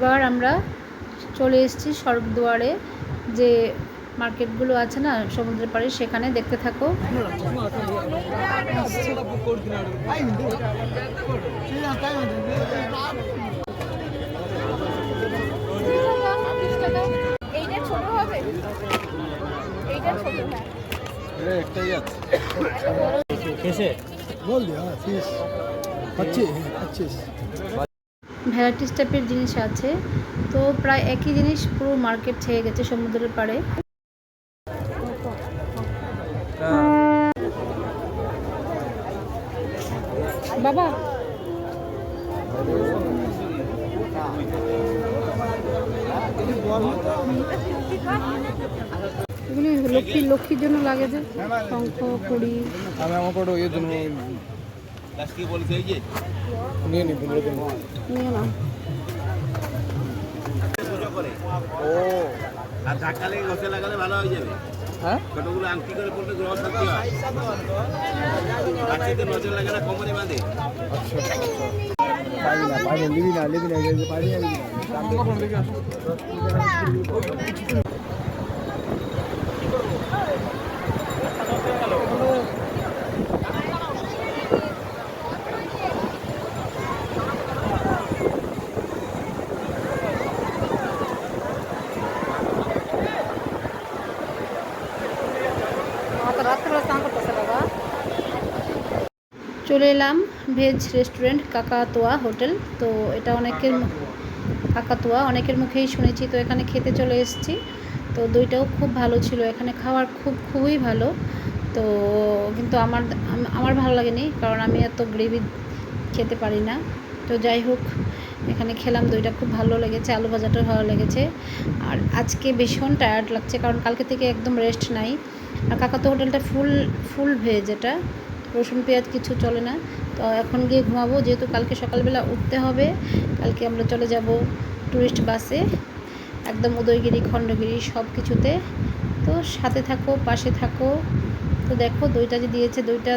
এবার আমরা চলে এসেছি স্বর্গদুয়ারে যে মার্কেটগুলো আছে না সমুদ্রের পাড়ে সেখানে দেখতে থাকো এইটা ছোট হবে এইটা ছোট হ্যাঁ একটাই আছে बोल दिया फीस पच्चीस पच्चीस ভ্যারাইটিস টাইপের জিনিস আছে। তো প্রায় একই জিনিস পুরো মার্কেট ছেয়ে গেছে সমুদ্রের পাড়ে। বাবা। লক্ষ্মী লক্ষ্মীর জন্য লাগে যে। শঙ্খ, কুড়ি। কি বলছে এই যে? নিয়ে নি পনেরো দিন নিয়ে পুজো করে। ও। আর ধাক্কা লেগে ঘষে লাগালে ভালো হয়ে যাবে। হ্যাঁ? ছোটগুলো আংটি করে পড়লে গ্রহ শান্তি হয়? বাচ্চাদের নজর লাগে না কোমরে বাঁধে। পাইবি না পাইবি নিবি না নিবি না পাইবি না নিবি না। চলে এলাম ভেজ রেস্টুরেন্ট কাকাতোয়া হোটেল। তো এটা অনেকের কাকাতোয়া, অনেকের মুখেই শুনেছি। তো এখানে খেতে চলে এসেছি। তো দইটাও খুব ভালো ছিল। এখানে খাওয়ার খুব, খুবই ভালো। তো কিন্তু আমার আমার ভালো লাগেনি কারণ আমি এত গ্রেভি খেতে পারি না। তো যাই হোক, এখানে খেলাম। দইটা খুব ভালো লেগেছে, আলু ভাজাটাও ভালো লেগেছে। আর আজকে ভীষণ টায়ার্ড লাগছে কারণ কালকে থেকে একদম রেস্ট নাই। আর কাকাতো হোটেলটা ফুল ফুল ভেজ এটা। রসুন, পেঁয়াজ কিছু চলে না। তো এখন গিয়ে ঘুমাবো, যেহেতু কালকে সকালবেলা উঠতে হবে, কালকে আমরা চলে যাব ট্যুরিস্ট বাসে একদম উদয়গিরি, খণ্ডগিরি সব কিছুতে তো সাথে থাকো, পাশে থাকো। তো দেখো, দইটা যে দিয়েছে, দইটা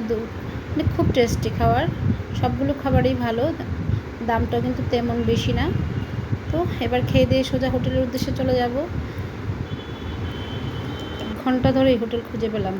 মানে খুব টেস্টি খাবার। সবগুলো খাবারই ভালো, দামটাও কিন্তু তেমন বেশি না। তো এবার খেয়ে দিয়ে সোজা হোটেলের উদ্দেশ্যে চলে যাব। ঘণ্টা ধরে এই হোটেল খুঁজে পেলাম।